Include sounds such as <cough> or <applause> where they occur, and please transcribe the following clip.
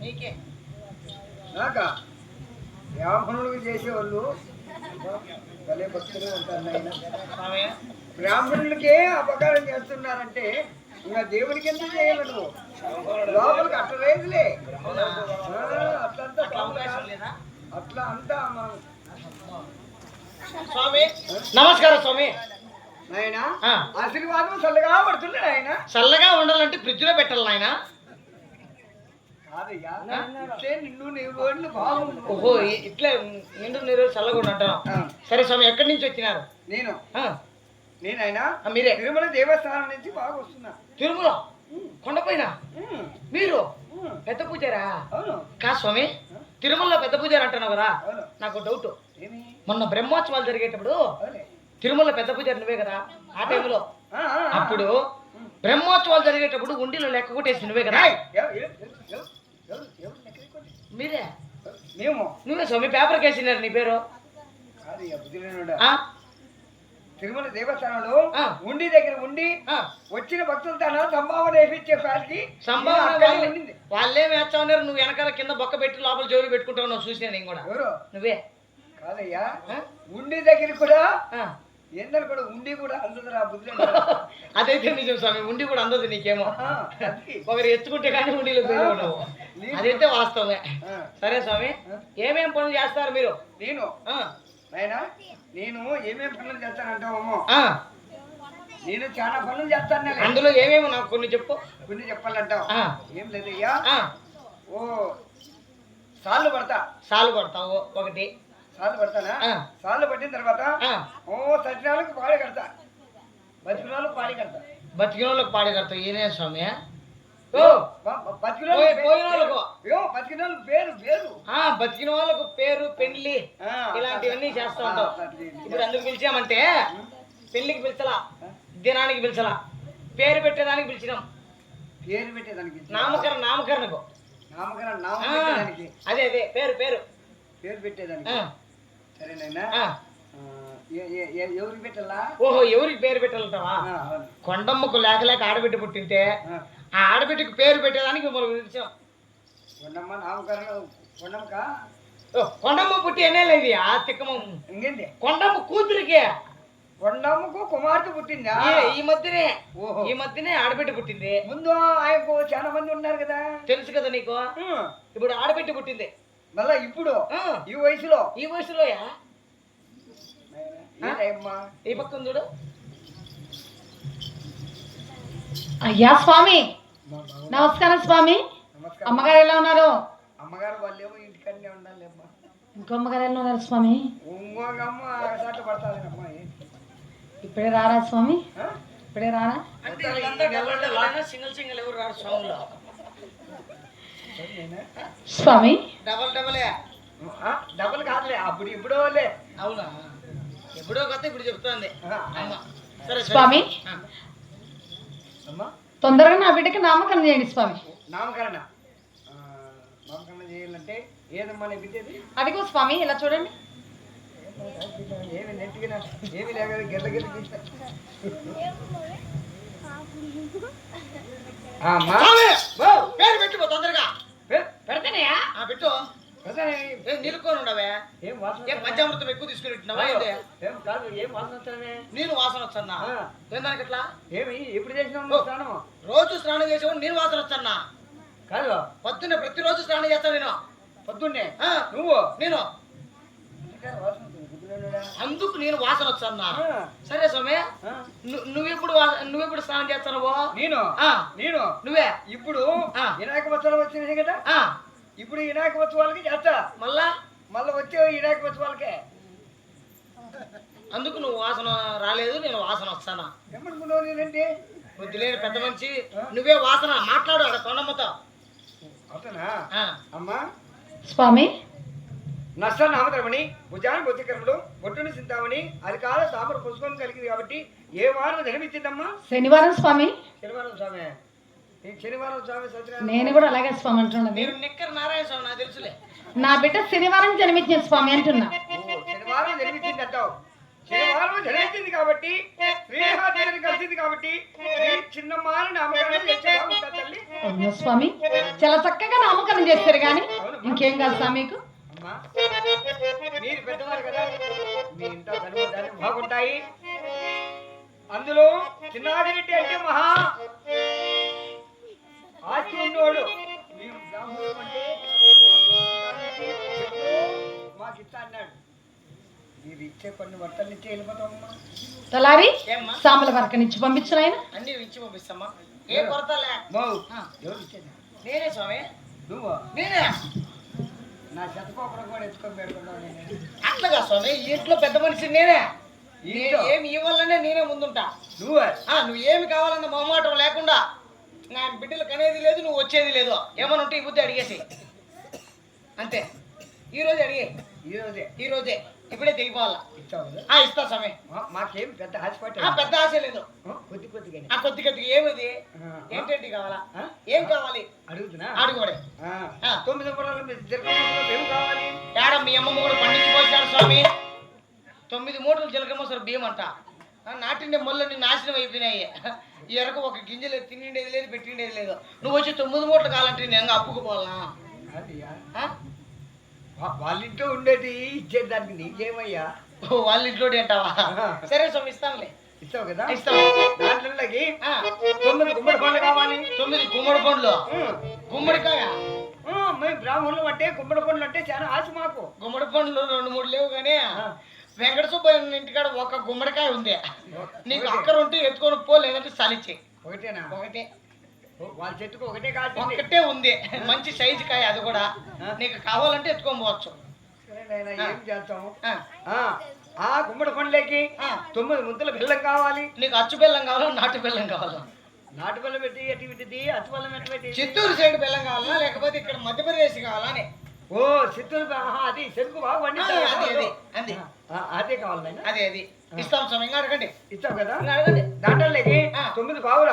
నీకే నాక? బ్రాహ్మణులకు చేసేవాళ్ళు. భలే భక్తులు ఉంటారు నాయన. బ్రాహ్మణులకే అపకారం చేస్తున్నారంటే ఇంకా దేవునికి ఎందుకు చేయాలి నువ్వు లోపలికి అట్లా లేదులే అట్లంతా అట్లా అంతా స్వామి నమస్కారం స్వామి. నాయన ఆ, ఆశీర్వాదం చల్లగా పడుతున్నాడు ఆయన చల్లగా ఉండాలంటే ఫ్రిడ్జ్లో పెట్టాలి నాయన. కాదయ్యా ఇట్లే నిన్ను నీ రోజులు బాగుండు. ఓహో ఇ- ఇట్లే నిండు నీరు చల్లగా ఉండంటాను ఆ, సరే స్వామి ఎక్కడి నుంచి వచ్చినారు? నేను. ఆ, నేనైనా ఆ, మీరే. తిరుమల దేవస్థానం నుంచి బాగా వస్తున్నా. తిరుమల? కొండపైన? ఉమ్, మీరు? ఉమ్, పెద్ద పూజారా? అవును. కా స్వామి? తిరుమలలో పెద్ద పూజారు అంటున్నావు కదా? అవును. నాకు డౌట్ ఏమి? మొన్న బ్రహ్మోత్సవాలు జరిగేటప్పుడు అవునే. తిరుమల పెద్ద పూజారి నువ్వే కదా? ఆ టైంలో. ఆ, ఆ, ఆ. అప్పుడు బ్రహ్మోత్సవాలు జరిగేటప్పుడు ఉండిలో లెక్క కొట్టేసి నువ్వే కదా? ఏయ్, మీరే? మేము. నువ్వే స్వామి పేపర్ కేసినారు నీ పేరు? తిరుమల దేవస్థానంలో. ఉండి దగ్గర ఉండి. వచ్చిన భక్తులు తన సంభావన వేపించే కాడికి సంభావన వాళ్ళే- వాళ్ళేం వేస్తామన్నారు నువ్వు వెనకాల కింద బొక్క పెట్టి లోపల జోలి పెట్టుకుంటావు నువ్వు చూసినా నేను కూడా. ఎవరు? నువ్వే. కాదయ్యా? ఉండి దగ్గర కూడా ఆ. ఎందరు కూడా ఉండి కూడా అందుదరా బుద్ధి <laughs> అదైతే నిజం స్వామి ఉండి కూడా అందదు నీకేమో. ఒకరు ఎత్తుకుంటే కానీ ఉండిలో పోయి ఉండవు. అదైతే వాస్తవమే. సరే స్వామి ఏమేం పనులు చేస్తారు మీరు? నేను. నాయనా నేను ఏమేమి పనులు చేస్తానంటావమ్మో. నేను చాలా పనులు చేస్తాను. అందులో ఏమేమి నాకు కొన్ని చెప్పు. కొన్ని చెప్పాలంటావు. ఏం లేదయ్యా. ఓ సార్లు పడతా సాలు కొడతావు ఒకటి. సార్లు పడతానా? ఆ. సార్లు పట్టిన తర్వాత. ఓ సత్యనాలకు పాడి కడతా. బతికినాలకు పాడి కడతా. బతికిన వాళ్ళకి పాడి కడతావు ఏనే స్వామి? ఓ. బతికిన వాళ్ళకు. బతికిన వాళ్ళకి పేరు పేరు. ఆ బతికిన వాళ్ళకు పేరు పెళ్ళి ఇలాంటివన్నీ చేస్తూ ఇది. ఇప్పుడు అందుకు పిలిచామంటే పెళ్ళికి పిలిచలా దినానికి పిలిచలా. పేరు పెట్టేదానికి పిలిచినాం. పేరు పెట్టేదానికి నామకరణ నామకరణకు. నామకరణ ఆ, నామం పెట్టేదానికి అదే అదే. పేరు పేరు. పేరు పెట్టేదానికి. ఎవరికి పెట్టాలా? ఓహో ఎవరికి పేరు పెట్టాలంటావా. కొండమ్మకు లేక లేక ఆడబిడ్డ పుట్టింటే ఆ, ఆడబిడ్డకు పేరు పెట్టేదానికి మిమ్మల్ని పిలిచాం. కొండమ్మ నామకరణ కొండమ్మక? కొండమ్మ పుట్టి ఎన్నే లేదు ఆ తిక్కమ్మ? ఇంకేంటి కొండమ్మ కూతురికి. కొండమ్మకు కుమార్తె పుట్టిందా? ఈ- మధ్యనే ఓహో. ఈ మధ్యనే ఆడబిడ్డ పుట్టింది. ముందు ఆయనకు చాలా మంది ఉన్నారు కదా. తెలుసు కదా నీకు. ఇప్పుడు ఆడబిడ్డ పుట్టింది. మళ్ళా ఇప్పుడు ఆ, ఈ వయసులో. ఈ ఏంటమ్మా ఈ పక్కన చూడు. అయ్యా స్వామి. నమస్కారం స్వామి. అమ్మగారు ఎలా ఉన్నారు? అమ్మగారు వాళ్ళేమో ఇంటికన్నే ఉండాలి అమ్మా ఇంకో అమ్మగారు ఎలా ఉన్నారు స్వామి? ఇప్పుడే రారా స్వామి? ఇప్పుడే రారా? సింగిల్ సింగిల్ ఎవరు రారు సౌండ్లో సరేనా? స్వామి? డబల్ డబలే ఆ, డబుల్ కాదులే అప్పుడు ఇప్పుడు అవునా? ఎప్పుడో కొత్త ఇప్పుడు చెప్తోంది. స్వామి? తొందరగా నా బిడ్డకి నామకరణం చేయండి స్వామి. నామకరణ. ఆ, నామకరణ చేయాలంటే ఏదమ్మా నీ బిడ్డది అదిగో స్వామి ఇలా చూడండి. ఏమి నెట్టిగా ఏమి లేక గిల్ల గిల్ల అమ్మా. పేరు పెట్టుకో తొందరగా. ఆ నిలుకొని ఉండవే? ఏం పంచామృతం ఎక్కువ తీసుకుని పెట్టినావా? ఏం కాదు ఏం వాసన నీరు వాసన వచ్చన్నా. ఏం దానికి ఇట్లా? ఏమి ఎప్పుడు చేసినావు స్నానం? రోజు స్నానం చేసేవాడు నీరు వాసన వచ్చన్నా కాదు. పొద్దున్నే ప్రతిరోజు స్నానం చేస్తాను నేను. పొద్దున్నే? నువ్వు? నేను. అందుకు నేను వాసన వచ్చన్నా ఆ, సరే స్వామి నువ్వెప్పుడు నువ్వెప్పుడు స్నానం చేస్తావు నేను? ఆ, నేను? నువ్వే? ఇప్పుడు. వినాయక ఉత్సవాలు వచ్చినాయి కదా? ఇప్పుడు వినాయక ఉత్సవాలకి చేస్తా. మళ్ళా? మళ్ళీ వచ్చే వినాయక ఉత్సవాలకే అందుకు నువ్వు వాసన రాలేదు నేను వాసన వస్తానా? ఏమనుకున్నావు నేనంటే బుద్ధి లేని పెద్ద మనిషి. నువ్వే వాసన మాట్లాడు అక్కడ కొండమ్మతో అమ్మా. స్వామి. నష్ట నామధర్మని భుజాన్ని బొత్తికరములు బొట్టుని చింతామని అది కాల తామర పుష్పం కలిగింది కాబట్టి ఏ వారం జన్మించిందమ్మా? శనివారం స్వామి. శనివారం స్వామి. నేను కూడా అలాగే స్వామి అంటున్నది మీరు నిక్కర నారాయణ స్వామి నాకు తెలుసులే. నా బిడ్డ శనివారం జన్మించిన స్వామి అంటున్నా. ఓ, శనివారం జన్మించింది అంటావు. శనివారం కాబట్టి శ్రీహాదేవి కలిసింది కాబట్టి స్వామి? చాలా చక్కగా నామకరణం చేస్తారు కానీ ఇంకేం కాదు స్వామి మీకు. అమ్మా మీరు పెద్దవారు కదా మీ ఇంట్లో కనుగోదాన్ని బాగుంటాయి. అందులో చిన్నాదిరెడ్డి అంటే మహా ఆస్తి ఉన్నోడు. మాకు ఇస్తా అన్నాడు. మీరు ఇచ్చే కొన్ని బట్టలు ఇచ్చే వెళ్ళిపోతామమ్మా తలారి సాంబల వరకు నుంచి పంపించిన ఆయన? అన్ని ఇచ్చి పంపిస్తామా? ఏ కొరత నేనే స్వామి. నువ్వు? నేనే. నా శతకోపరం కూడా ఎత్తుకొని పెడుతున్నావు నేను. అట్లాగా స్వామి ఇంట్లో పెద్ద మనిషి నేనే? ఏమి ఇవ్వాలనే నేనే ముందుంటా. నువ్వే? ఆ, నువ్వు ఏమి కావాలన్న మొహమాటం లేకుండా నా బిడ్డలు కనేది లేదు నువ్వు వచ్చేది లేదు. ఏమని ఉంటే ఈ బుద్ధి అడిగేసి. అంతే. ఈ రోజు అడిగే. ఈ రోజే. ఈ రోజే. ఇప్పుడే కదా ఆ ఇస్తా సమయం మాకేం పెద్ద హాస్పిటల్ ఆ పెద్ద ఆశ లేదు. కొద్ది కొద్దిగానే ఆ కొద్ది కొద్దిగా ఏమిది. ఏంటంటే కావాలా? ఏం కావాలి? అడుగుతున్నా? అడుగుడే. తొమ్మిది ఏం కావాలి? ఏడ మీ అమ్మమ్మ కూడా పండించిపోసాడు స్వామి? తొమ్మిది మూటలు జీలకర్ర మోసారు బియ్యం అంట. నాటిండే మొల్లన్నీ నాశనం అయిపోయినాయి. ఈ ఎరకు ఒక గింజలు తినిండేది లేదు పెట్టిండేది లేదు. నువ్వు వచ్చి తొమ్మిది మూటలు కావాలంటే నేను అప్పుకు పోవాలా? అదియా. ఆ? వా- వాళ్ళ ఇంట్లో ఉండేది ఇచ్చేదానికి నీకేమయ్యా? ఓ, వాళ్ళ ఇంట్లో అంటావా సరే స్వామి ఇస్తాంలే ఇస్తావు కదా? ఇస్తాం దాంట్లోకి ఆ, తొమ్మిది గుమ్మడి పండ్లు కావాలి. తొమ్మిది గుమ్మడి పండ్లు. గుమ్మడికాయ? మేము బ్రాహ్మణులు అంటే గుమ్మడి పండ్లు అంటే చాలా ఆశ మాకు. గుమ్మడి పండ్లు రెండు మూడు లేవు కానీ. వెంకట సుబ్బయ్య ఇంటికాడ ఒక గుమ్మడికాయ ఉంది. నీకు ఒకటే. అక్కర ఉంటే ఎత్తుకొని పో లేదంటే సలిచ్చి ఒకటేనా? ఒకటే. వాళ్ళ చెట్టుకు ఒకటే కాదు ఒక్కటే ఉంది. మంచి సైజు కాయ అది కూడా. నీకు కావాలంటే ఎత్తుకొని పోవచ్చు. ఏం చేస్తాం ఆ, గుమ్మడి పండ్లకి. తొమ్మిది ముద్దల బెల్లం కావాలి. నీకు అచ్చు బెల్లం కావాలా నాటు బెల్లం కావాలా? నాటు బెల్లం పెట్టి ఎటు పెట్టింది అచ్చు బెల్లం ఎటు పెట్టి చిత్తూరు సైడ్ బెల్లం కావాలా లేకపోతే ఇక్కడ మధ్యప్రదేశ్ కావాలా అని? ఓ చిత్తూరు అది చెరుకు బాగా పండిస్తారు. అది అది అది. అదే కావాలి. అదే అది. ఇస్తాం స్వామి ఇంకా అడగండి. ఇస్తావు కదా? అడగండి. దాంట్లోకి ఆ. తొమ్మిది బావులు